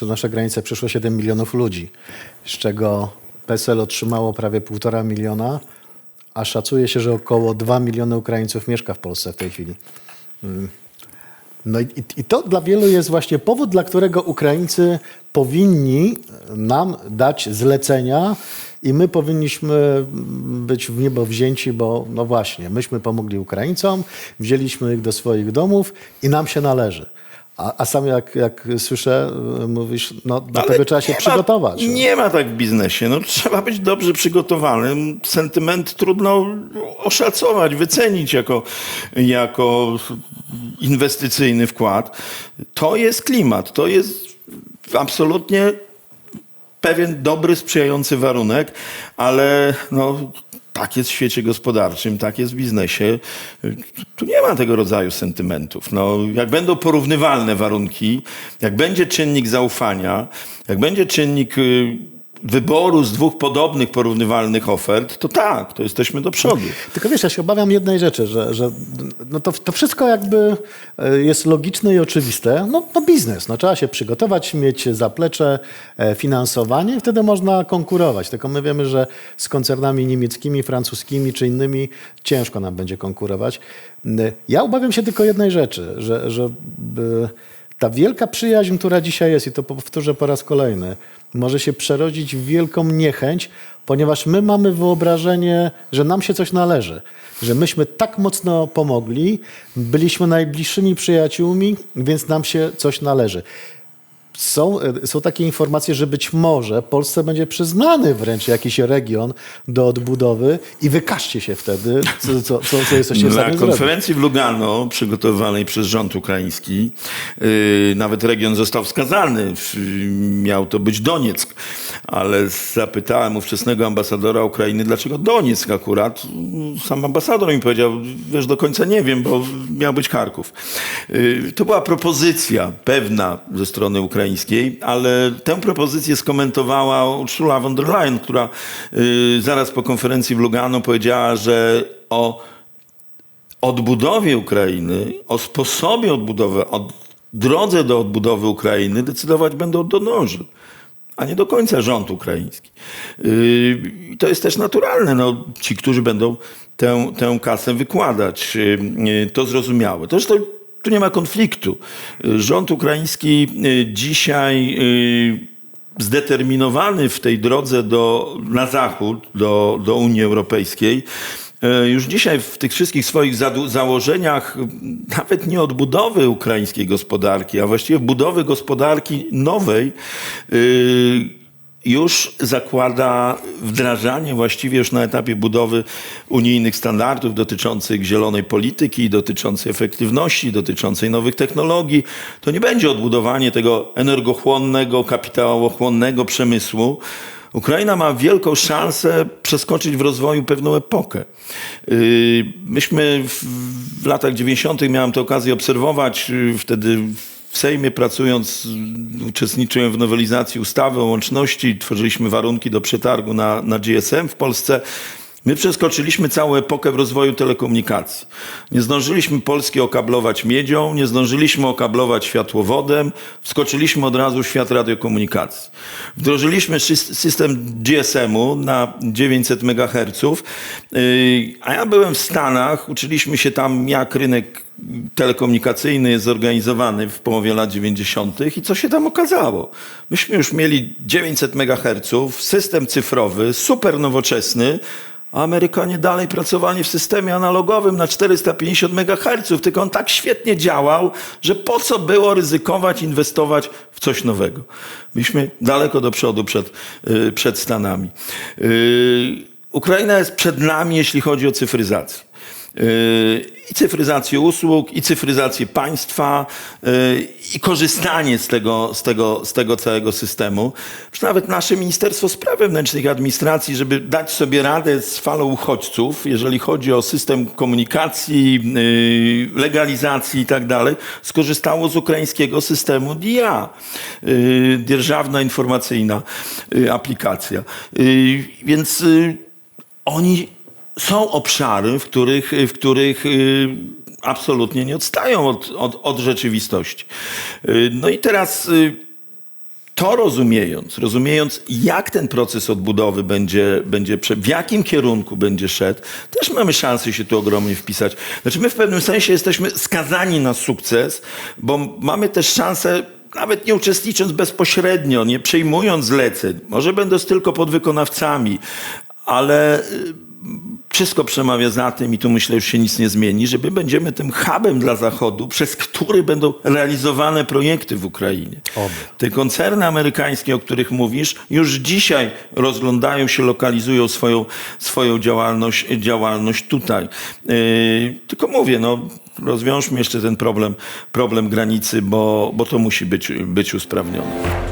przez nasze granice przeszło 7 milionów ludzi, z czego PESEL otrzymało prawie 1,5 miliona, a szacuje się, że około 2 miliony Ukraińców mieszka w Polsce w tej chwili. Mm. No i, i to dla wielu jest właśnie powód, dla którego Ukraińcy powinni nam dać zlecenia i my powinniśmy być w niebo wzięci, bo no właśnie, myśmy pomogli Ukraińcom, wzięliśmy ich do swoich domów i nam się należy. A, a sam jak, jak słyszę, y, mówisz, no do Ale tego trzeba się nie przygotować. no. Ma, nie ma tak w biznesie. No, trzeba być dobrze przygotowanym. Sentyment trudno oszacować, wycenić jako, jako inwestycyjny wkład. To jest klimat, to jest absolutnie pewien dobry, sprzyjający warunek, ale no, tak jest w świecie gospodarczym, tak jest w biznesie. Tu nie ma tego rodzaju sentymentów. No, jak będą porównywalne warunki, jak będzie czynnik zaufania, jak będzie czynnik y, wyboru z dwóch podobnych, porównywalnych ofert, to tak, to jesteśmy do przodu. Tylko wiesz, ja się obawiam jednej rzeczy, że, że no to, to wszystko jakby e, jest logiczne i oczywiste. No, no biznes, no trzeba się przygotować, mieć zaplecze, e, finansowanie i wtedy można konkurować. Tylko my wiemy, że z koncernami niemieckimi, francuskimi czy innymi ciężko nam będzie konkurować. N- Ja obawiam się tylko jednej rzeczy, że, że ta wielka przyjaźń, która dzisiaj jest, i to powtórzę po raz kolejny, może się przerodzić w wielką niechęć, ponieważ my mamy wyobrażenie, że nam się coś należy, że myśmy tak mocno pomogli, byliśmy najbliższymi przyjaciółmi, więc nam się coś należy. Są, e, są takie informacje, że być może Polsce będzie przyznany wręcz jakiś region do odbudowy i wykażcie się wtedy, co, co, co, co jesteście w Na stanie zrobić. konferencji w Lugano, przygotowanej przez rząd ukraiński, yy, nawet region został wskazany. Miał to być Donieck, ale zapytałem ówczesnego ambasadora Ukrainy, dlaczego Donieck akurat. Sam ambasador mi powiedział, wiesz, do końca nie wiem, bo miał być Charków. Yy, To była propozycja pewna ze strony ukraińskiej, ale tę propozycję skomentowała Ursula von der Leyen, która yy, zaraz po konferencji w Lugano powiedziała, że o odbudowie Ukrainy, o sposobie odbudowy, o drodze do odbudowy Ukrainy decydować będą donorzy, a nie do końca rząd ukraiński. Yy, To jest też naturalne. No, ci, którzy będą tę, tę kasę wykładać, yy, to zrozumiałe. Zresztą tu nie ma konfliktu. Yy, Rząd ukraiński yy, dzisiaj yy, zdeterminowany w tej drodze do, na zachód, do, do Unii Europejskiej, e, już dzisiaj w tych wszystkich swoich założeniach, nawet nie odbudowy ukraińskiej gospodarki, a właściwie budowy gospodarki nowej, y, już zakłada wdrażanie właściwie już na etapie budowy unijnych standardów dotyczących zielonej polityki, dotyczącej efektywności, dotyczącej nowych technologii. To nie będzie odbudowanie tego energochłonnego, kapitałochłonnego przemysłu. Ukraina ma wielką szansę przeskoczyć w rozwoju pewną epokę. Yy, Myśmy w, w latach 90. miałem tę okazję obserwować, yy, wtedy w Sejmie pracując, uczestniczyłem w nowelizacji ustawy o łączności, tworzyliśmy warunki do przetargu na, na GSM w Polsce. My przeskoczyliśmy całą epokę w rozwoju telekomunikacji. Nie zdążyliśmy Polski okablować miedzią, nie zdążyliśmy okablować światłowodem, wskoczyliśmy od razu w świat radiokomunikacji. Wdrożyliśmy sys- system GSM-u na 900 MHz, yy, a ja byłem w Stanach, uczyliśmy się tam jak rynek telekomunikacyjny jest zorganizowany w połowie lat 90. i co się tam okazało? Myśmy już mieli 900 MHz, system cyfrowy, super nowoczesny, Amerykanie dalej pracowali w systemie analogowym na 450 MHz, tylko on tak świetnie działał, że po co było ryzykować, inwestować w coś nowego. Byliśmy daleko do przodu przed, yy, przed Stanami. Yy, Ukraina jest przed nami, jeśli chodzi o cyfryzację. Yy, I cyfryzację usług, i cyfryzację państwa, yy, i korzystanie z tego, z, tego, z tego całego systemu. Przecież nawet nasze Ministerstwo Spraw Wewnętrznych i Administracji, żeby dać sobie radę z falą uchodźców, jeżeli chodzi o system komunikacji, yy, legalizacji i tak dalej, skorzystało z ukraińskiego systemu DIA, dzierżawna informacyjna aplikacja. Więc oni są obszary, w których, w których y, absolutnie nie odstają od, od, od rzeczywistości. Y, No i teraz y, to rozumiejąc, rozumiejąc jak ten proces odbudowy będzie, będzie w jakim kierunku będzie szedł, też mamy szansę się tu ogromnie wpisać. Znaczy my w pewnym sensie jesteśmy skazani na sukces, bo mamy też szansę nawet nie uczestnicząc bezpośrednio, nie przejmując zleceń, może będąc tylko podwykonawcami, ale wszystko przemawia za tym i tu myślę już się nic nie zmieni, że my będziemy tym hubem dla Zachodu, przez który będą realizowane projekty w Ukrainie. Oby. Te koncerny amerykańskie, o których mówisz, już dzisiaj rozglądają się, lokalizują swoją, swoją działalność, działalność tutaj. Yy, tylko mówię, no, rozwiążmy jeszcze ten problem, problem granicy, bo, bo to musi być, być usprawnione.